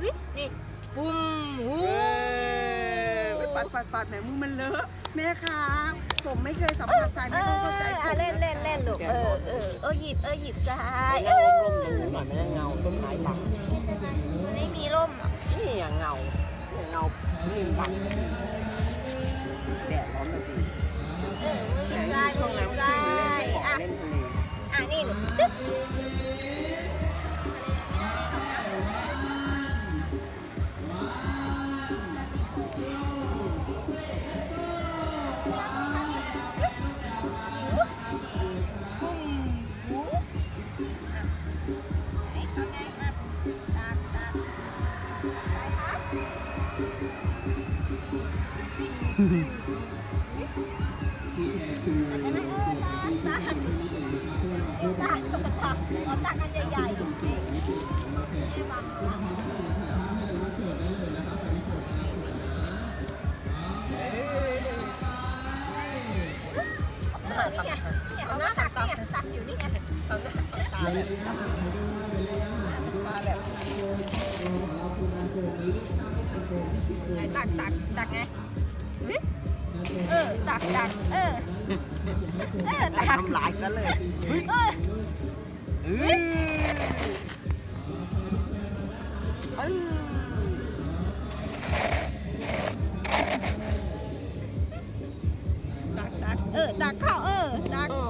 เฮ้ยนี่ปุ้มอู้ไปปัดปัดปัดแหมมือมันเลอะแม่คะผมไม่เคยสัมผัสทรายเอไม่อต้องเข้าใจผอะมเล่นเล่นเล่นลูกเออเออเออหยิบเออหยิบทรายเงาลมตรงนู้นหน่อยไม่ได้เงาต้นไม้บังไม่มีร่มอะนี่อย่างเงาเนี่ยเงานี่บัง ตากตากตากตากเอาตากอันใหญ่ๆนี่นี่บังบังเออนี่ไงนี่ไงเอาหน้าตักนี่ไงตักอยู่นี่ไงตาแบบตาแบบไหนตักตักตักไง เฮ้ยเออตักตักเออ เออตักทำลายกันเลยเออเฮ้ยเอ้ยตักตักเออตักเข้าเออตักอ้อ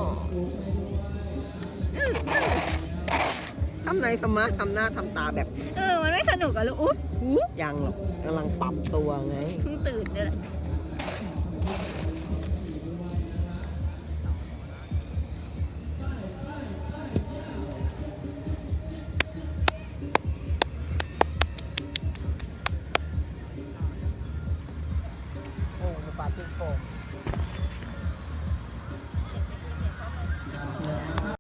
ทำไหนทำมาทำหน้าทำตาแบบ เออ มันไม่สนุกอะลูกอุ๊ยหูยังหรอกกำลังปรับตัวไงเพิ่งตื่นเลยแหละ his home.